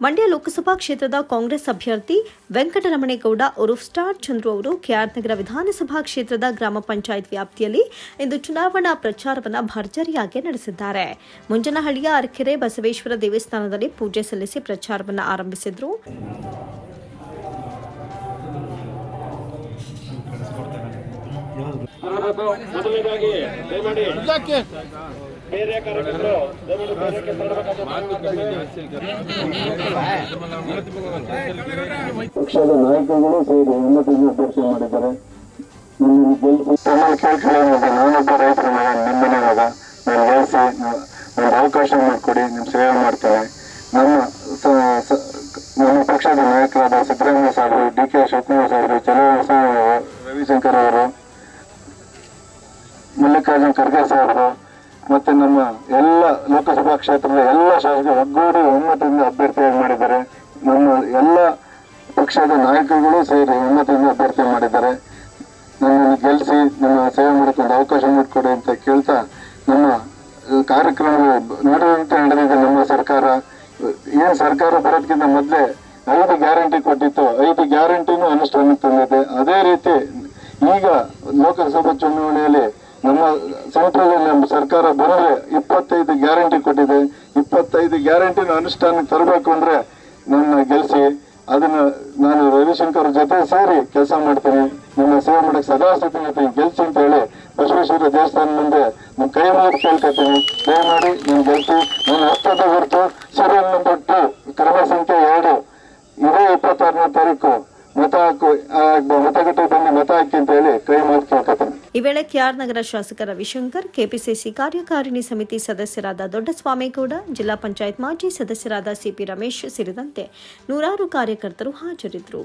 ಮಂಡ್ಯ ಲೋಕಸಭಾ ಕ್ಷೇತ್ರದ ಕಾಂಗ್ರೆಸ್ ಅಭ್ಯರ್ಥಿ ವೆಂಕಟರಮಣೇಗೌಡ ಉರುಫ್ ಸ್ಟಾರ್ ಚಂದ್ರು ಅವರು ಕೆಆರ್ ನಗರ ವಿಧಾನಸಭಾ ಕ್ಷೇತ್ರದ ಗ್ರಾಮ ಪಂಚಾಯತ್ ವ್ಯಾಪ್ತಿಯಲ್ಲಿ ಇಂದು ಚುನಾವಣಾ ಪ್ರಚಾರವನ್ನು ಭರ್ಜರಿಯಾಗಿ ನಡೆಸಿದ್ದಾರೆ. ಮುಂಜನಹಳ್ಳಿಯ ಅರಕೆರೆ ಬಸವೇಶ್ವರ ದೇವಸ್ಥಾನದಲ್ಲಿ ಪೂಜೆ ಸಲ್ಲಿಸಿ ಪ್ರಚಾರವನ್ನು ಆರಂಭಿಸಿದ್ರು. ಮೊದಲನೇದಾಗಿ ದಯಮಾಡಿ ಬೇರೆ ಕಾರ್ಯಕ್ರಮಗಳು ದಯಮಾಡಿ ಬೇರೆಕ್ಕೆ ಪಕ್ಷದ ನಾಯಕರುಗಳು ಸೇರಿ ಉನ್ನತಿಗೆ ಚರ್ಚೆ ಮಾಡಿದ್ದಾರೆ. ನಾನೊಬ್ಬ ರೈತರ ನಿಮ್ಮನೆ ನಿಮ್ಮ ಮನೆ ಮಗ ನಾನು ವಯಸ್ಸು ಒಂದು ಅವಕಾಶ ಮಾಡಿಕೊಡಿ ನಿಮ್ಮ ಸೇವೆ ಮಾಡ್ತೇನೆ ನಮ್ಮ ನಮ್ಮ ಪಕ್ಷದ ನಾಯಕರಾದ ಸಿದ್ದರಾಮಯ್ಯ ಸಾಹೇಬರು ಡಿ ಕೆ ಶಿವಕುಮಾರ್ ಸಾಹೇಬರು ಚಲುವಸ ರವಿಶಂಕರ್ ಅವರು ಮಲ್ಲಿಕಾರ್ಜುನ್ ಖರ್ಗೆ ಸಾಹೇಬರು, ಮತ್ತೆ ನಮ್ಮ ಎಲ್ಲ ಲೋಕಸಭಾ ಕ್ಷೇತ್ರದ ಎಲ್ಲ ಶಾಸಕರು ಒಗ್ಗೂಡಿ ಒಮ್ಮತದಿಂದ ಅಭ್ಯರ್ಥಿಯಾಗಿ ಮಾಡಿದ್ದಾರೆ. ನಮ್ಮ ಎಲ್ಲ ಪಕ್ಷದ ನಾಯಕರುಗಳು ಸೇರಿ ಒಮ್ಮತದಿಂದ ಅಭ್ಯರ್ಥಿ ಮಾಡಿದ್ದಾರೆ. ನನ್ನನ್ನು ಗೆಲ್ಲಿಸಿ, ನನ್ನ ಸೇವೆ ಮಾಡಿಕೊಂಡು ಅವಕಾಶ ಮಾಡಿಕೊಡಿ ಅಂತ ಕೇಳ್ತಾ ನಮ್ಮ ಕಾರ್ಯಕ್ರಮಗಳು ನಡೆದಂತೆ ನಡೆದಿದೆ ನಮ್ಮ ಸರ್ಕಾರ. ಏನು ಸರ್ಕಾರ ಬರೋದಕ್ಕಿಂತ ಮೊದಲೇ ಐದು ಗ್ಯಾರಂಟಿ ಕೊಟ್ಟಿತ್ತು. ಐದು ಗ್ಯಾರಂಟಿನೂ ಅನುಷ್ಠಾನಕ್ಕೆ ತಂದಿದೆ. ಅದೇ ರೀತಿ ಈಗ ಲೋಕಸಭಾ ಚುನಾವಣೆಯಲ್ಲಿ ನಮ್ಮ ಸೆಂಟ್ರಲ್ ನಮ್ಮ ಸರ್ಕಾರ ಬಂದ್ರೆ ಇಪ್ಪತ್ತೈದು ಗ್ಯಾರಂಟಿ ಕೊಟ್ಟಿದೆ. ಇಪ್ಪತ್ತೈದು ಗ್ಯಾರಂಟಿನ ಅನುಷ್ಠಾನಕ್ಕೆ ತರಬೇಕು ಅಂದ್ರೆ ನನ್ನ ಗೆಲ್ಸಿ, ಅದನ್ನ ನಾನು ರವಿಶಂಕರ್ ಜೊತೆ ಸೇರಿ ಕೆಲಸ ಮಾಡ್ತೀನಿ. ನಿಮ್ಮ ಸೇವೆ ಮಾಡಕ್ಕೆ ಸದಾ ಇರ್ತೀನಿ ಗೆಲ್ಸಿ ಅಂತ ಹೇಳಿ ಬಸವೇಶ್ವರ ದೇವಸ್ಥಾನ ಮುಂದೆ ನಿಮ್ಮ ಕೈ ಮಾಡಿ ಕೇಳ್ಕೊತೀನಿ. ದಯಮಾಡಿ ನಾನು ಗೆಲ್ಸಿ. ನನ್ನ ಹತ್ತದ ಹೊರತು ಸೀರಿಯಲ್ ನಂಬರ್ ಟು ಕ್ರಮ ಸಂಖ್ಯೆ ಎರಡು, ಇದೇ ಇಪ್ಪತ್ತಾರನೇ ತಾರೀಕು ಮತ ಹಾಕು ಮತಗಟ್ಟೆ ಬಂದು ಮತ ಹಾಕಿ ಅಂತ ಹೇಳಿ ಕೈ ಮಾಡಿ ಕೇಳ್ಕೊತೀನಿ. ಈ ವೇಳೆ ಕೆಆರ್ ನಗರ ಶಾಸಕ ರವಿಶಂಕರ್, ಕೆಪಿಸಿಸಿ ಕಾರ್ಯಕಾರಿಣಿ ಸಮಿತಿ ಸದಸ್ಯರಾದ ದೊಡ್ಡಸ್ವಾಮೇಗೌಡ, ಜಿಲ್ಲಾ ಪಂಚಾಯತ್ ಮಾಜಿ ಸದಸ್ಯರಾದ ಸಿಪಿ ರಮೇಶ್ ಸೇರಿದಂತೆ ನೂರಾರು ಕಾರ್ಯಕರ್ತರು ಹಾಜರಿದ್ದರು.